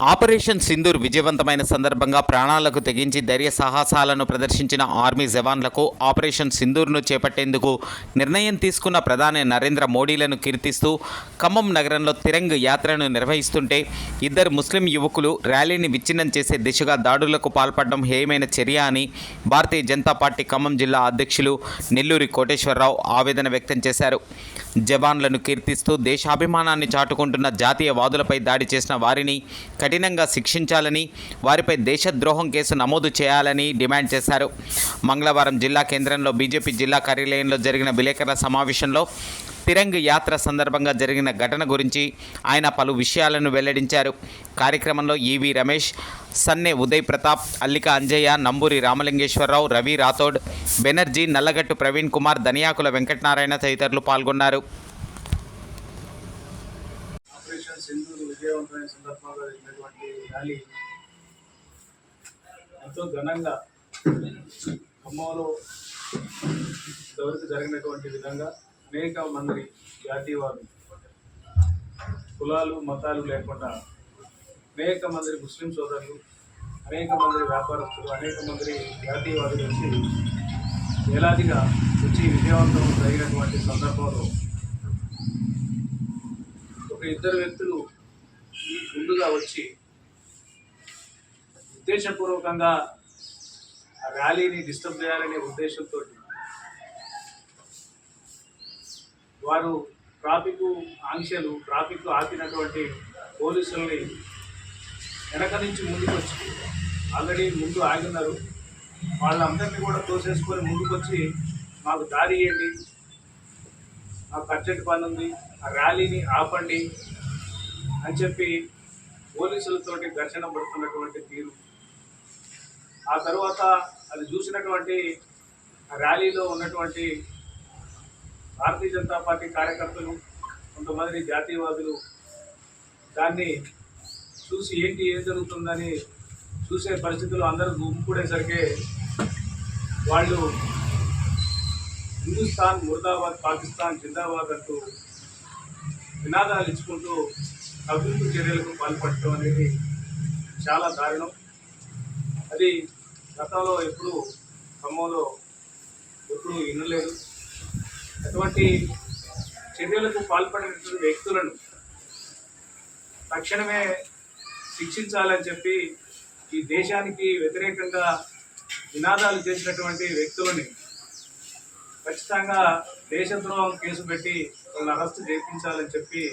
Operation Sindoor విజయవంతమైన సందర్భంగా ప్రాణాలకు తెగించి ధైర్య సాహసాలను ప్రదర్శించిన ఆర్మీ జవాన్లకు ఆపరేషన్ సింధూర్ను చేపట్టేందుకు నిర్ణయం తీసుకున్న ప్రధాని నరేంద్ర మోడీలను కీర్తిస్తూ ఖమ్మం నగరంలో తిరంగ్ యాత్రను నిర్వహిస్తుంటే ఇద్దరు ముస్లిం యువకులు ర్యాలీని విచ్ఛిన్నం చేసే దిశగా దాడులకు పాల్పడడం హేయమైన చర్య అని భారతీయ జనతా పార్టీ ఖమ్మం జిల్లా అధ్యక్షులు నెల్లూరి కోటేశ్వరరావు ఆవేదన వ్యక్తం చేశారు. జవాన్లను కీర్తిస్తూ దేశాభిమానాన్ని చాటుకుంటున్న జాతీయవాదులపై దాడి చేసిన వారిని కఠినంగా శిక్షించాలని వారిపై దేశద్రోహం కేసు నమోదు చేయాలని డిమాండ్ చేశారు. మంగళవారం జిల్లా కేంద్రంలో బీజేపీ జిల్లా కార్యాలయంలో జరిగిన విలేకరుల సమావేశంలో తిరంగ్ యాత్ర సందర్భంగా జరిగిన ఘటన గురించి ఆయన పలు విషయాలను వెల్లడించారు. కార్యక్రమంలో ఈవి రమేష్ సన్నె ఉదయ్ ప్రతాప్ అల్లిక అంజయ్య నంబూరి రామలింగేశ్వరరావు రవి రాథోడ్ బెనర్జీ నల్లగట్టు ప్రవీణ్ కుమార్ దనియాకుల వెంకటనారాయణ తదితరులు పాల్గొన్నారు. ఎంతో ఘనంగా ఖమ్మంలో ఇంతవరకు జరిగినటువంటి విధంగా అనేక మంది జాతీయవాదులు. కులాలు మతాలు లేకుండా అనేక మంది ముస్లిం సోదరులు అనేక మంది వ్యాపారస్తులు అనేక మంది జాతీయవాదులు వచ్చి వేలాదిగా వచ్చి విజయవంతం జరిగినటువంటి సందర్భంలో ఒక ఇద్దరు వ్యక్తులు ముందుగా వచ్చి ఉద్దేశపూర్వకంగా ఆ ర్యాలీని డిస్టర్బ్ చేయాలనే ఉద్దేశంతో వారు ట్రాఫిక్ ఆంక్షలు ట్రాఫిక్ ఆపినటువంటి పోలీసుల్ని వెనక నుంచి ముందుకు వచ్చి ఆల్రెడీ ముందు ఆగున్నారు వాళ్ళందరినీ కూడా తోసేసుకొని ముందుకొచ్చి మాకు దారి ఇవ్వండి మాకు అర్జెంట్ పని ఉంది ఆ ర్యాలీని ఆపండి అని చెప్పి పోలీసులతోటి ఘర్షణ పడుతున్నటువంటి తీరు. ఆ తర్వాత అది చూసినటువంటి ఆ ర్యాలీలో ఉన్నటువంటి భారతీయ జనతా పార్టీ కార్యకర్తలు కొంతమంది జాతీయవాదులు దాన్ని చూసి ఏంటి ఏం జరుగుతుందని చూసే పరిస్థితులు అందరూ గుంపుడేసరికి వాళ్ళు హిందుస్థాన్ ముర్దాబాద్ పాకిస్తాన్ జిందాబాద్ అంటూ నినాదాలు ఇచ్చుకుంటూ అభివృద్ధి చర్యలకు పాల్పడటం అనేది చాలా దారుణం. అది గతంలో ఎప్పుడు ఖమ్మంలో ఎప్పుడు వినలేదు అటువంటి చర్యలకు పాల్పడినటువంటి వ్యక్తులను తక్షణమే శిక్షించాలని చెప్పి ఈ దేశానికి వ్యతిరేకంగా నినాదాలు చేసినటువంటి వ్యక్తులని ఖచ్చితంగా దేశద్రోహం కేసు పెట్టి వాళ్ళని అరెస్ట్ చేయించాలని చెప్పి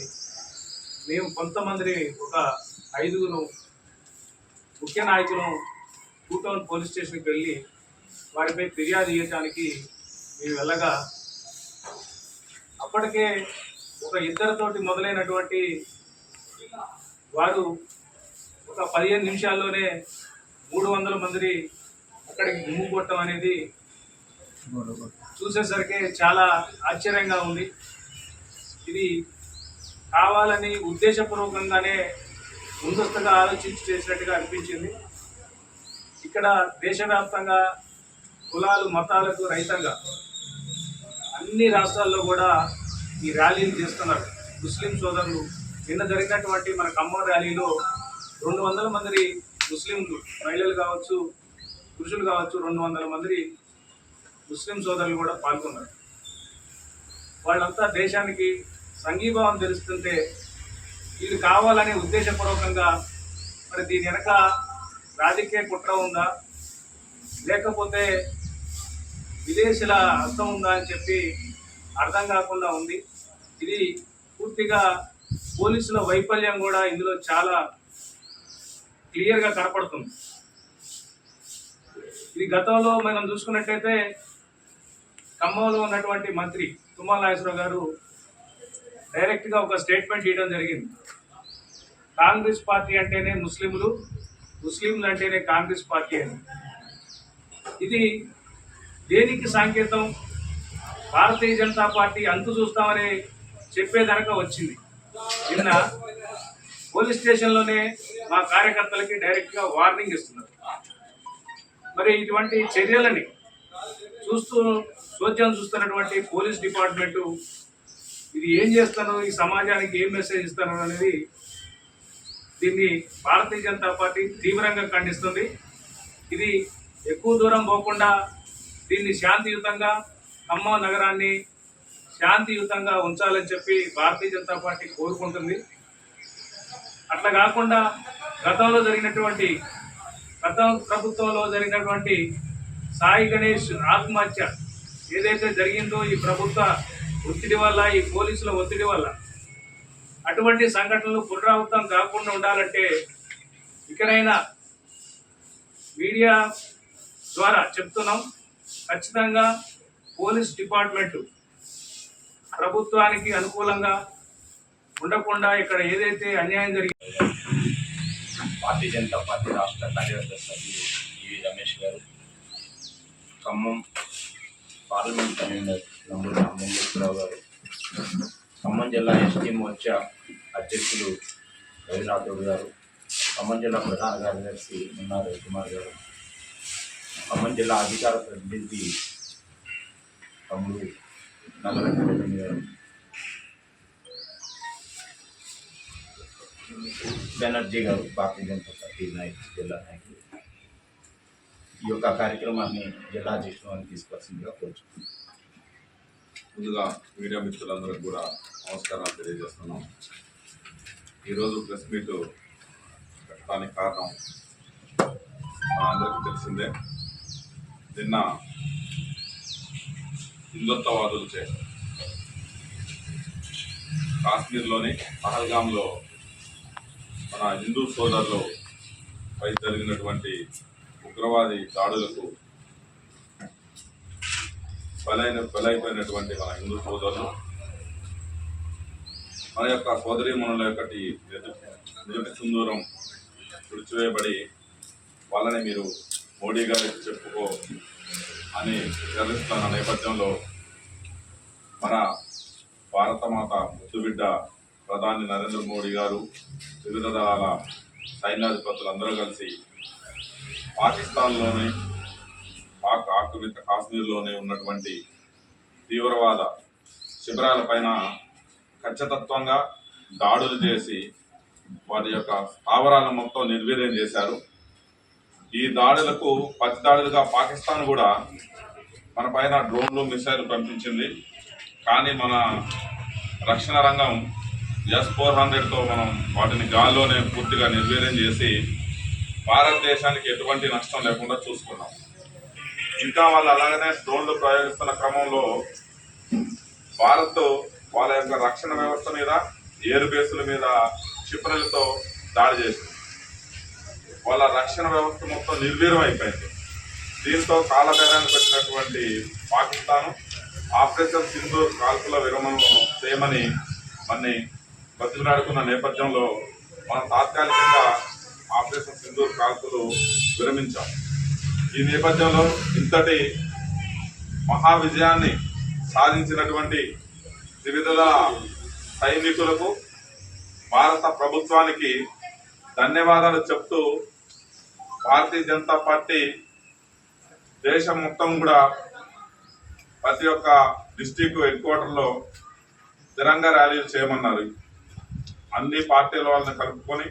మేము కొంతమంది ఒక ఐదుగురు ముఖ్య నాయకులను టూ టౌన్ పోలీస్ స్టేషన్కి వెళ్ళి వారిపై ఫిర్యాదు చేయడానికి మేము వెళ్ళగా అప్పటికే ఒక ఇద్దరితోటి మొదలైనటువంటి వారు ఒక పదిహేను నిమిషాల్లోనే మూడు వందల మంది అక్కడికి దుమ్ము కొట్టడం అనేది చూసేసరికి చాలా ఆశ్చర్యంగా ఉంది. ఇది కావాలని ఉద్దేశపూర్వకంగానే ముందస్తుగా ఆలోచించి చేసినట్టుగా అనిపించింది. ఇక్కడ దేశవ్యాప్తంగా కులాలు మతాలకు రహితంగా అన్ని రాష్ట్రాల్లో కూడా ఈ ర్యాలీలు చేస్తున్నారు. ముస్లిం సోదరులు నిన్న జరిగినటువంటి మన ఖమ్మం ర్యాలీలో రెండు వందల మంది ముస్లింలు మహిళలు కావచ్చు పురుషులు కావచ్చు రెండు వందల మంది ముస్లిం సోదరులు కూడా పాల్గొన్నారు. వాళ్ళంతా దేశానికి సంఘీభావం తెలుస్తుంటే వీళ్ళు కావాలనే ఉద్దేశపూర్వకంగా మరి దీని వెనక రాజకీయ కుట్ర ఉందా? లేకపోతే విదేశీల అర్థం ఉందా అని చెప్పి అర్థం కాకుండా ఉంది. ఇది పూర్తిగా పోలీసుల వైఫల్యం కూడా ఇందులో చాలా క్లియర్గా కనపడుతుంది. ఇది గతంలో మనం చూసుకున్నట్టయితే ఖమ్మంలో ఉన్నటువంటి మంత్రి తుమ్మల నాగేశ్వరరావు గారు డైరెక్ట్గా ఒక స్టేట్మెంట్ ఇవ్వడం జరిగింది. కాంగ్రెస్ పార్టీ అంటేనే ముస్లింలు ముస్లింలు అంటేనే కాంగ్రెస్ పార్టీ అని. ఇది దేనికి సంకేతం? భారతీయ జనతా పార్టీ అంతు చూస్తామని చెప్పేదనక వచ్చింది. నిన్న పోలీస్ స్టేషన్లోనే మా కార్యకర్తలకి డైరెక్ట్గా వార్నింగ్ ఇస్తున్నారు. మరి ఇటువంటి చర్యలని చూస్తూ చోద్యం చూస్తున్నటువంటి పోలీస్ డిపార్ట్మెంటు ఇది ఏం చేస్తానో ఈ సమాజానికి ఏం మెసేజ్ ఇస్తాను అనేది దీన్ని భారతీయ జనతా పార్టీ తీవ్రంగా ఖండిస్తుంది. ఇది ఎక్కువ దూరం పోకుండా దీన్ని శాంతియుతంగా ఖమ్మం నగరాన్ని శాంతియుతంగా ఉంచాలని చెప్పి భారతీయ జనతా పార్టీ కోరుకుంటుంది. అట్లా కాకుండా గతంలో జరిగినటువంటి గత ప్రభుత్వంలో జరిగినటువంటి సాయి గణేష్ ఆత్మహత్య ఏదైతే జరిగిందో ఈ ప్రభుత్వ ఒత్తిడి వల్ల ఈ పోలీసుల ఒత్తిడి వల్ల అటువంటి సంఘటనలు పునరావృతం కాకుండా ఉండాలంటే ఇకనైనా మీడియా ద్వారా చెప్తున్నాం. ఖచ్చితంగా పోలీస్ డిపార్ట్మెంట్ ప్రభుత్వానికి అనుకూలంగా ఉండకుండా ఇక్కడ ఏదైతే అన్యాయం జరిగిందో భారతీయ జనతా పార్టీ రాష్ట్ర కార్యవర్గ సభ్యులు EV Ramesh garu Khammam parliament convener Namburu Ramalingeswararao garu Khammam జిల్లా ఎస్టీ మోర్చా అధ్యక్షులు రవి గారు ఖమ్మం జిల్లా ప్రధాన కార్యదర్శి మున్నా రవికుమార్ గారు ఖమ్మం జిల్లా అధికార ప్రతినిధి తమ్ముడు నగర గారు బెనర్జీ గారు భారతీయ జనతా పార్టీ నాయకులు జిల్లా నాయకులు ఈ యొక్క కార్యక్రమాన్ని జిల్లా అధ్యక్షులను తీసుకొచ్చిందిగా కోరుచున్నాను ముందుగా మీడియా మిత్రులందరికీ కూడా నమస్కారాలు తెలియజేస్తున్నాం ఈరోజు ప్రెస్ మీట్ పెట్టడానికి కారణం మన అందరికీ తెలిసిందే నిన్న హిందుత్వవాదులు చే కాశ్మీర్లోని పహల్గామ్లో మన హిందూ సోదరులు పై జరిగినటువంటి ఉగ్రవాది దాడులకు బలైన బలైపోయినటువంటి మన హిందూ సోదరులు మన యొక్క సోదరీమణుల యొక్కటి నిజటి సుందూరం తుడిచివేయబడి వాళ్ళని మీరు మోడీ గారు చెప్పుకో అని వివరిస్తున్న నేపథ్యంలో మన భారతమాత ముద్దుబిడ్డ ప్రధాని నరేంద్ర మోడీ గారు వివిధ దళాల సైన్యాధిపతులు అందరూ కలిసి పాకిస్తాన్లోని పాక్ ఆక్రమిత కాశ్మీర్లోనే ఉన్నటువంటి తీవ్రవాద శిబిరాలపైన ఖచ్చితత్వంగా దాడులు చేసి వాటి యొక్క స్థావరాలను మొత్తం నిర్వీర్యం చేశారు. ఈ దాడులకు ప్రతి దాడులుగా పాకిస్తాన్ కూడా మన పైన డ్రోన్లు మిసైల్ పంపించింది. కానీ మన రక్షణ రంగం ఎస్ ఫోర్ హండ్రెడ్తో మనం వాటిని గాల్లోనే పూర్తిగా నిర్వీర్యం చేసి భారతదేశానికి ఎటువంటి నష్టం లేకుండా చూసుకున్నాం. ఇంకా వాళ్ళు అలాగనే డ్రోన్లు ప్రయోగిస్తున్న క్రమంలో భారత్ వాళ్ళ యొక్క రక్షణ వ్యవస్థ మీద ఎయిర్ బేసుల మీద క్షిపణులతో దాడి చేసింది. వాళ్ళ రక్షణ వ్యవస్థ మొత్తం నిర్వీర్యం అయిపోయింది. దీంతో కాలబేరానికి వచ్చినటువంటి పాకిస్తాన్ ఆపరేషన్ సింధు కాల్పుల విరమణను చేయమని మన్ని బతిలాడుకున్న నేపథ్యంలో మనం తాత్కాలికంగా ఆపరేషన్ సింధు కాల్పులు విరమించాం. ఈ నేపథ్యంలో ఇంతటి మహా విజయాన్ని సాధించినటువంటి వివిధ సైనికులకు భారత ప్రభుత్వానికి ధన్యవాదాలు చెప్తూ భారతీయ జనతా పార్టీ దేశం మొత్తం కూడా ప్రతి ఒక్క డిస్టిక్ హెడ్ క్వార్టర్లో స్థిరంగా ర్యాలీలు చేయమన్నారు. అన్ని పార్టీల వాళ్ళని కలుపుకొని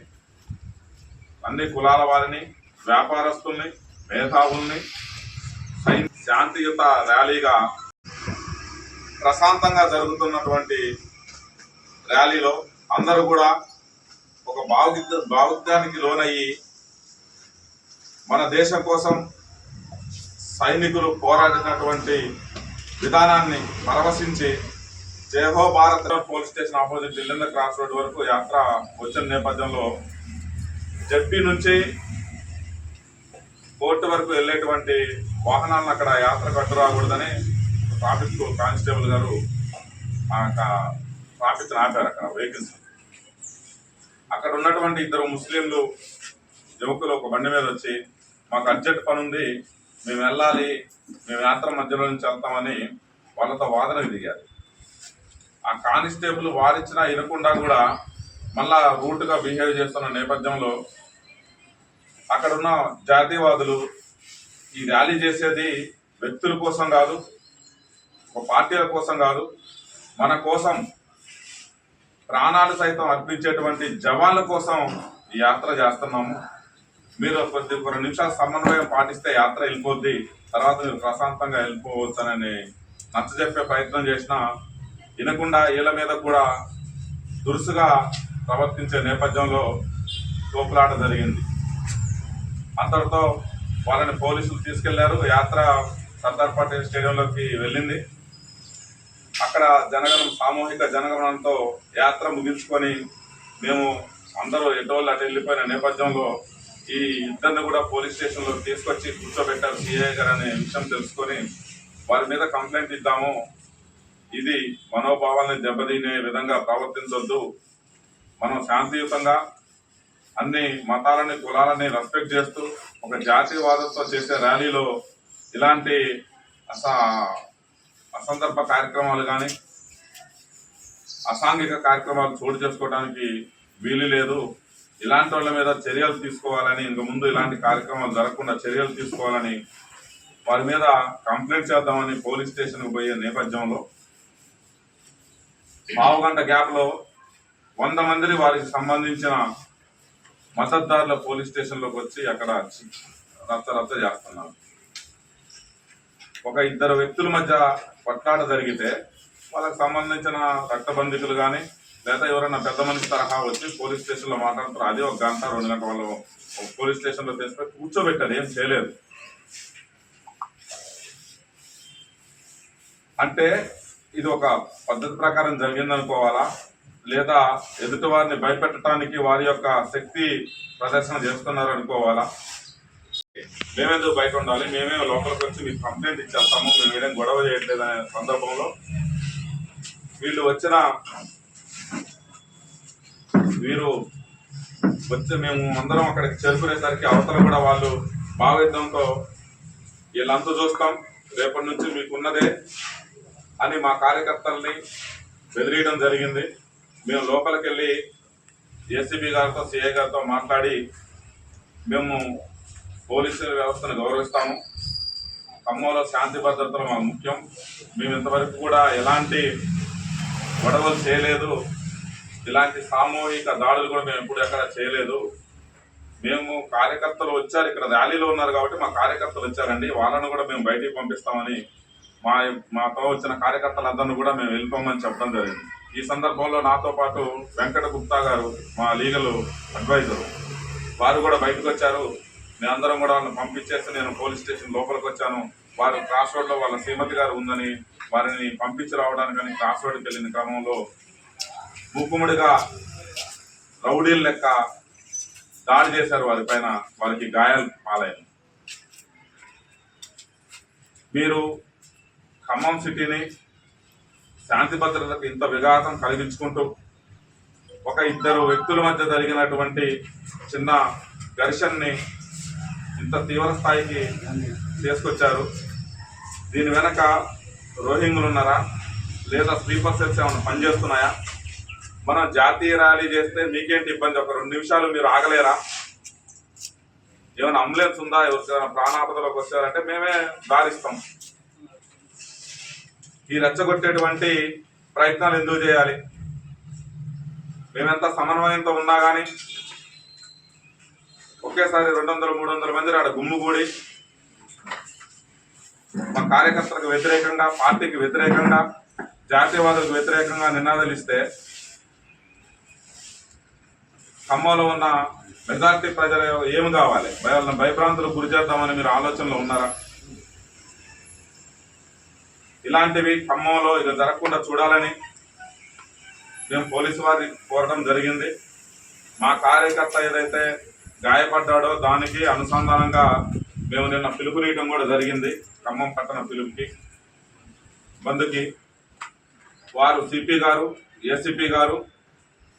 అన్ని కులాల వారిని వ్యాపారస్తుల్ని మేధావుల్ని శాంతియుత ర్యాలీగా ప్రశాంతంగా జరుగుతున్నటువంటి ర్యాలీలో అందరూ కూడా ఒక భావోద్ద భావోద్యానికి లోనయ్యి మన దేశం కోసం సైనికులు పోరాడినటువంటి విధానాన్ని పరవశించి జయహో Bharat police station opposite Yellandu cross road వరకు యాత్ర వచ్చిన నేపథ్యంలో జడ్పీ నుంచి కోర్టు వరకు వెళ్ళేటువంటి వాహనాలను అక్కడ యాత్ర అడ్డు రాకూడదని ట్రాఫిక్ కానిస్టేబుల్ గారు ఆ యొక్క ట్రాఫిక్ ఆపారు అక్కడ వెహికల్స్ అక్కడ ఉన్నటువంటి ఇద్దరు ముస్లింలు యువకులు ఒక బండి మీద వచ్చి మాకు అర్జెంట్ పని ఉంది మేము వెళ్ళాలి మేము యాత్ర మధ్యలో నుంచి వెళ్తామని వాళ్ళతో వాదనకు దిగారు. ఆ కానిస్టేబుల్ వారించినా వినకుండా కూడా మళ్ళా రూట్గా బిహేవ్ చేస్తున్న నేపథ్యంలో అక్కడున్న జాతీయవాదులు ఈ ర్యాలీ చేసేది వ్యక్తుల కోసం కాదు ఒక పార్టీల కోసం కాదు మన కోసం ప్రాణాలు సైతం అర్పించేటువంటి జవాన్ల కోసం ఈ యాత్ర చేస్తున్నాము. మీరు కొద్ది కొన్ని రెండు నిమిషాలు సమన్వయం పాటిస్తే యాత్ర వెళ్ళిపోద్ది. తర్వాత మీరు ప్రశాంతంగా వెళ్ళిపోవచ్చునని నచ్చజెప్పే ప్రయత్నం చేసినా వినకుండా ఇళ్ళ మీద కూడా దురుసుగా ప్రవర్తించే నేపథ్యంలో తోపులాట జరిగింది. అంతటితో వాళ్ళని పోలీసులు తీసుకెళ్ళారు. యాత్ర సర్దార్ పటేల్ స్టేడియంలోకి వెళ్ళింది. అక్కడ జనగణం సామూహిక జనగణంతో యాత్ర ముగించుకొని మేము అందరూ ఎటోళ్ళు అటు వెళ్ళిపోయిన నేపథ్యంలో ఈ ఇద్దరిని కూడా పోలీస్ స్టేషన్లో తీసుకొచ్చి కూర్చోబెట్టారు సిఐ గారు అనే విషయం తెలుసుకొని వారి మీద కంప్లైంట్ ఇద్దాము. ఇది మనోభావాలను దెబ్బతీనే విధంగా ప్రవర్తించొద్దు. మనం శాంతియుతంగా అన్ని మతాలని కులాలని రెస్పెక్ట్ చేస్తూ ఒక జాతీయవాదంతో చేసే ర్యాలీలో ఇలాంటి అస అసందర్భ కార్యక్రమాలు కానీ అసాంఘిక కార్యక్రమాలు చోటు చేసుకోవడానికి వీలు లేదు. ఇలాంటి వాళ్ళ మీద చర్యలు తీసుకోవాలని ఇంక ముందు ఇలాంటి కార్యక్రమాలు జరగకుండా చర్యలు తీసుకోవాలని వారి మీద కంప్లైంట్ చేద్దామని పోలీస్ స్టేషన్కి పోయే నేపథ్యంలో పావు గంట గ్యాప్లో వంద మందిని వారికి సంబంధించిన మద్దతుదారుల పోలీస్ స్టేషన్లోకి వచ్చి అక్కడ రచ్చ రచ్చ చేస్తున్నారు. ఒక ఇద్దరు వ్యక్తుల మధ్య కొట్లాట జరిగితే వాళ్ళకి సంబంధించిన రక్తబంధికులు కానీ లేదా ఎవరైనా పెద్ద మనిషి తరహా వచ్చి పోలీస్ స్టేషన్లో మాట్లాడతారు అదే ఒక గంట రెండు గంట వాళ్ళు పోలీస్ స్టేషన్లో తీసుకొని కూర్చోబెట్టారు ఏం చేయలేదు. అంటే ఇది ఒక పద్ధతి ప్రకారం జరిగిందనుకోవాలా? లేదా ఎదుటి వారిని భయపెట్టడానికి వారి యొక్క శక్తి ప్రదర్శన చేస్తున్నారు అనుకోవాలా మేమెందుకు బయట ఉండాలి? మేమే లోపలికి వచ్చి మీకు కంప్లైంట్ ఇచ్చేస్తాము మేము ఏదైనా గొడవ చేయట్లేదు అనే సందర్భంలో వీళ్ళు వచ్చిన వీరు వచ్చి మేము అందరం అక్కడికి చేరుకునేసరికి అవతల కూడా వాళ్ళు భావిద్యంతో వీళ్ళంతా చూస్తాం. రేపటి నుంచి మీకు ఉన్నదే అని మా కార్యకర్తల్ని బెదిరియడం జరిగింది. మేము లోపలికి వెళ్ళి ఏసీబీ గారితో సీఏ గారితో మాట్లాడి మేము పోలీసుల వ్యవస్థను గౌరవిస్తాము. ఖమ్మంలో శాంతి భద్రతలు మాకు ముఖ్యం. మేము ఇంతవరకు కూడా ఎలాంటి గొడవలు చేయలేదు. ఇలాంటి సామూహిక దాడులు కూడా మేము ఎప్పుడు ఎక్కడ చేయలేదు. మేము కార్యకర్తలు వచ్చారు ఇక్కడ ర్యాలీలో ఉన్నారు కాబట్టి మా కార్యకర్తలు వచ్చారండి. వాళ్ళను కూడా మేము బయటికి పంపిస్తామని మా మాతో వచ్చిన కార్యకర్తలందరినీ కూడా మేము వెళ్ళిపోమని చెప్పడం జరిగింది. ఈ సందర్భంలో నాతో పాటు వెంకట గుప్తా గారు మా లీగల్ అడ్వైజర్ వారు కూడా బయటకు వచ్చారు. అందరం కూడా వాళ్ళని పంపించేసి నేను పోలీస్ స్టేషన్ లోపలికి వచ్చాను. వారు క్రాస్ రోడ్లో వాళ్ళ శ్రీమతి గారు ఉందని వారిని పంపించి రావడానికని క్రాస్ రోడ్కి వెళ్ళిన క్రమంలో మూకుముడిగా రౌడీల లెక్క దాడి చేశారు వారి పైన వారికి గాయాలు పాలైన మీరు ఖమ్మం సిటీని శాంతి భద్రతకు ఇంత విఘాతం కలిగించుకుంటూ ఒక ఇద్దరు వ్యక్తుల మధ్య జరిగినటువంటి చిన్న ఘర్షణని ఇంత తీవ్ర స్థాయికి తీసుకొచ్చారు. దీని వెనక రోహింగులు ఉన్నారా? లేదా స్లీపర్ సెల్స్ ఏమైనా పనిచేస్తున్నాయా? మనం జాతీయ ర్యాలీ చేస్తే మీకేంటి ఇబ్బంది? ఒక రెండు నిమిషాలు మీరు ఆగలేరా? ఏమైనా అంబులెన్స్ ఉందా? ఎవరికైనా ప్రాణాపదలోకి వచ్చారంటే మేమే దారిస్తాం. ఈ రెచ్చగొట్టేటువంటి ప్రయత్నాలు ఎందుకు చేయాలి? మేమెంత సమన్వయంతో ఉన్నా కానీ ఒకేసారి రెండు వందల మూడు వందల మంది ఆడ గుమ్ముగూడి మా కార్యకర్తలకు వ్యతిరేకంగా పార్టీకి వ్యతిరేకంగా జాతీయవాదులకు వ్యతిరేకంగా నినాదాలు ఇస్తే ఖమ్మంలో ఉన్న మెజార్టీ ప్రజలు ఏమి కావాలి? వాళ్ళని భయభ్రాంతులకు గురి చేద్దామని మీరు ఆలోచనలో ఉన్నారా? ఇలాంటివి ఖమ్మంలో ఇక జరగకుండా చూడాలని మేము పోలీసు వారిని కోరడం జరిగింది. మా కార్యకర్త ఏదైతే గాయపడ్డాడో దానికి అనుసంధానంగా మేము నిన్న పిలుపునీయటం కూడా జరిగింది ఖమ్మం పట్టణ పిలుపుకి. బంధుకి వారు సిపి గారు ఏసీపీ గారు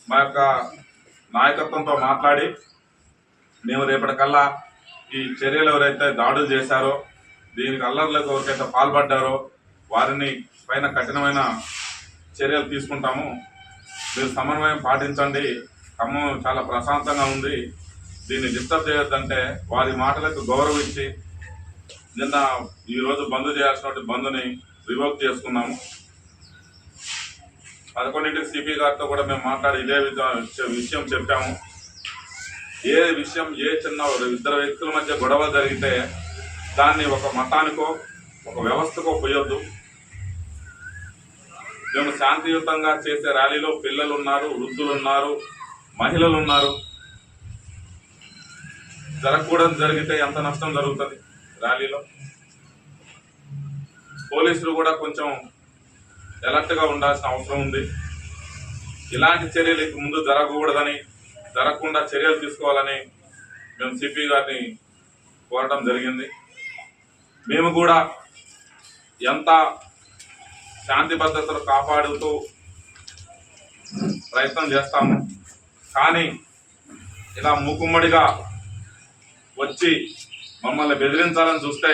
మా యొక్క నాయకత్వంతో మాట్లాడి మేము రేపటికల్లా ఈ చర్యలు ఎవరైతే దాడులు చేశారో దీనికి అల్లర్లకు ఎవరికైతే పాల్పడ్డారో వారిని పైన కఠినమైన చర్యలు తీసుకుంటాము. మీరు సమన్వయం పాటించండి. ఖమ్మం చాలా ప్రశాంతంగా ఉంది. దీన్ని డిస్టర్బ్ చేయొద్దంటే వారి మాటలకు గౌరవించి నిన్న ఈరోజు బంద్ చేయాల్సినటువంటి బంద్ని రివోక్ చేసుకున్నాము. పదకొండింటికి సిపి గారితో కూడా మేము మాట్లాడి ఇదే విధంగా విషయం చెప్పాము. ఏ విషయం ఏ చిన్న ఇద్దరు వ్యక్తుల మధ్య గొడవ జరిగితే దాన్ని ఒక మతానికో ఒక వ్యవస్థకో పోయొద్దు. మేము శాంతియుతంగా చేసే ర్యాలీలో పిల్లలు ఉన్నారు వృద్ధులు ఉన్నారు మహిళలు ఉన్నారు జరగకూడదు జరిగితే ఎంత నష్టం జరుగుతుంది ర్యాలీలో? పోలీసులు కూడా కొంచెం ఎలర్ట్గా ఉండాల్సిన అవసరం ఉంది. ఇలాంటి చర్యలు ఇక ముందు జరగకూడదని జరగకుండా చర్యలు తీసుకోవాలని మేము సిపి గారిని కోరడం జరిగింది. మేము కూడా ఎంత శాంతి భద్రతలు కాపాడుతూ ప్రయత్నం చేస్తాము. కానీ ఇలా మూకుమ్మడిగా వచ్చి మమ్మల్ని బెదిరించాలని చూస్తే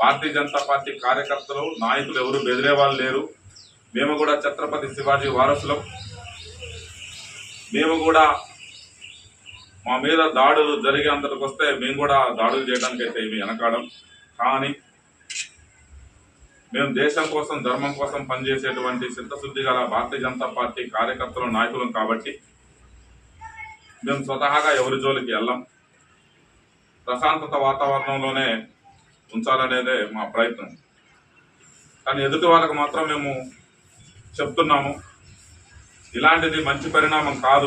భారతీయ జనతా పార్టీ కార్యకర్తలు నాయకులు ఎవరు బెదిరే వాళ్ళు లేరు. మేము కూడా ఛత్రపతి శివాజీ వారసులం. మేము కూడా మా మీద దాడులు జరిగే అంతటికి వస్తే మేము కూడా దాడులు చేయడానికి అయితే ఇవి వెనకాడం. కానీ మేము దేశం కోసం ధర్మం కోసం పనిచేసేటువంటి చిత్తశుద్ధి గల భారతీయ జనతా పార్టీ కార్యకర్తలు నాయకులం కాబట్టి మేము స్వతహాగా ఎవరి జోలికి వెళ్ళాం. ప్రశాంతత వాతావరణంలోనే ఉంచాలనేదే మా ప్రయత్నం. కానీ ఎదుటి వాళ్ళకు మాత్రం మేము చెప్తున్నాము ఇలాంటిది మంచి పరిణామం కాదు.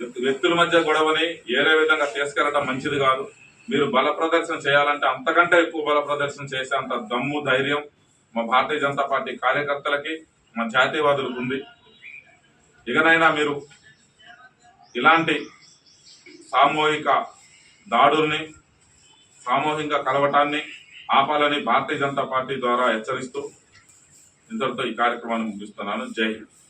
వ్యక్తి- వ్యక్తుల మధ్య గొడవని ఏరే విధంగా తీసుకెళ్ళడం మంచిది కాదు. మీరు బల ప్రదర్శన చేయాలంటే అంతకంటే ఎక్కువ బల ప్రదర్శన చేసే అంత దమ్ము ధైర్యం మా భారతీయ జనతా పార్టీ కార్యకర్తలకి మా జాతీయవాదులకు ఉంది. ఇకనైనా మీరు ఇలాంటి సామూహిక దాడుల్ని సామూహిక కలవటాన్ని ఆపాలని భారతీయ జనతా పార్టీ ద్వారా హెచ్చరిస్తూ ఇంతటితో ఈ కార్యక్రమాన్ని ముగిస్తున్నాను. జై హింద్.